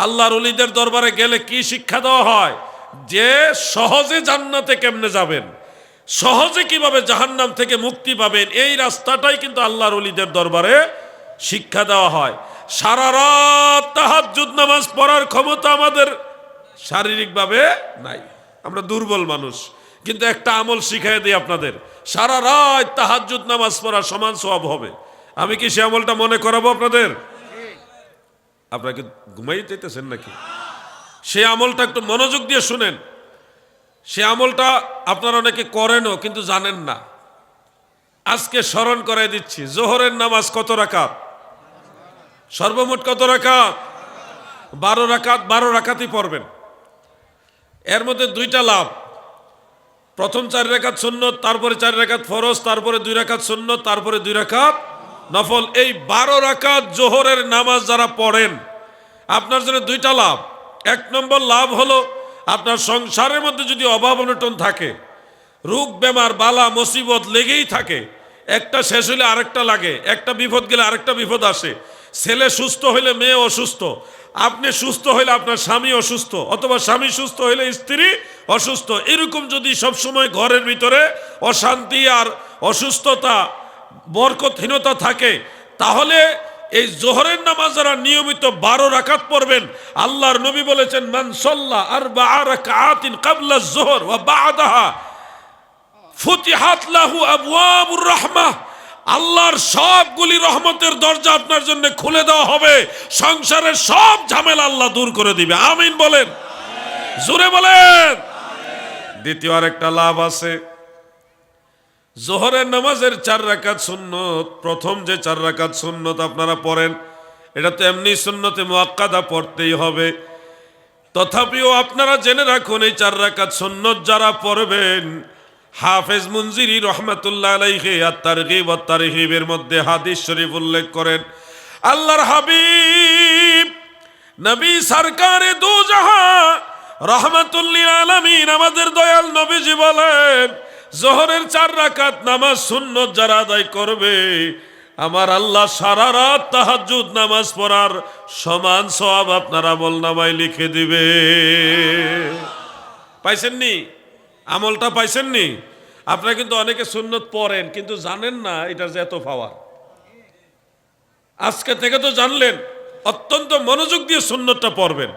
আল্লাহর অলিদের দরবারে গেলে কি শিক্ষা দেওয়া হয়? যে সহজে জান্নাতে কেমনে যাবেন? সহজে কীভাবে জাহান্নাম থেকে মুক্তি পাবেন? এই রাস্তাটাই কিন্তু আল্লাহর অলিদের দরবারে শিক্ষা দেওয়া হয়। সারা রাত তাহাজ্জুদ নামাজ পড়ার ক্ষমতা আমাদের শারীরিকভাবে নাই। আমরা দুর্বল মানুষ। কিন্তু একটা আমল শিখাই দিই আপনাদের। সারা রাত তাহাজ্জুদ নামাজ পড়া সমান সওয়াব হবে। আমি কি সে আমলটা মনে করাবো আপনাদের? আপনারা কি ঘুমাই যেতেছেন নাকি? সে আমলটা একটু মনোযোগ দিয়ে শুনেন। সে আমলটা আপনারা অনেকে করেনও, কিন্তু জানেন না। আজকে স্মরণ করাই দিচ্ছি, জোহরের নামাজ কত রাকাত? সর্বমোট কত রাকাত? বারো রাকাত, বারো রাকাতই পড়বেন। এর মধ্যে দুইটা লাভ। প্রথম চার রেখাত শূন্য তারপরে চার রেখাত ফরজ, তারপরে দুই রেখাত শূন্য তারপরে দুই রেখাত নফল, এই বারো রাকাত জোহরের নামাজ যারা পড়েন, আপনার জন্য দুইটা লাভ। এক নম্বর লাভ হলো, আপনার সংসারের মধ্যে যদি অভাব অনটন থাকে, রোগ, বেমার, বালা, মুসিবত লেগেই থাকে, একটা শেষ হলে আরেকটা লাগে, একটা বিপদ গেলে আরেকটা বিপদ আসে। ছেলে সুস্থ হইলে মেয়ে অসুস্থ, আপনি সুস্থ হইলে আপনার স্বামী অসুস্থ, অথবা স্বামী সুস্থ হইলে স্ত্রী অসুস্থ, এরকম যদি সবসময় ঘরের ভিতরে অশান্তি আর অসুস্থতা বরকতহীনতা থাকে, তাহলে এই জোহরের নামাজ যারা নিয়মিত বারো রাকাত পড়বেন, আল্লাহর নবী বলেছেন মানসল্লাহ আর বা রাকাতিন কাবলা জোহর ওয়া বাদাহা ফুতিহাত লাহু আবওয়াবুর রাহমাহ আল্লাহর সবগুলি রহমতের দরজা আপনার জন্য খুলে দেওয়া হবে, সংসারের সব ঝামেলা আল্লাহ দূর করে দিবে। আমিন বলেন। জোরে বলেন। দ্বিতীয় আরেকটা লাভ আছে। জোহরের নামাজের চার রাকাত সুন্নত, প্রথম যে চার রাকাত সুন্নত আপনারা পড়েন, এটা তো এমনি সুন্নতে মোয়াক্কাদা পড়তেই হবে। তথাপিও আপনারা জেনে রাখুন, এই চার রাকাত সুন্নত যারা পড়বেন, হাফেজ মুনজিরি রহমাতুল্লাহ আলাইহি আর তারগিব আর তারহিবের মধ্যে হাদিস শরীফ উল্লেখ করেন, আল্লাহর হাবিব, নবী সরকারে দু জাহা রহমাতুল্লিল আলামিন, আমাদের দয়াল নবীজি বলেন জোহরের চার রাকাত নামাজ সুন্নত যারা আদায় করবে, আমার আল্লাহ সারা রাত তাহাজ্জুদ নামাজ পড়ার সমান সব আপনার আমল নামায় লিখে দিবে। পাইছেননি? আমলটা পাইছেননি? আপনারা কিন্তু অনেকে সুন্নত পড়েন, কিন্তু জানেন না এটার যে এত পাওয়ার। আজকে থেকে তো জানলেন, অত্যন্ত মনোযোগ দিয়ে সুন্নতটা পড়বেন।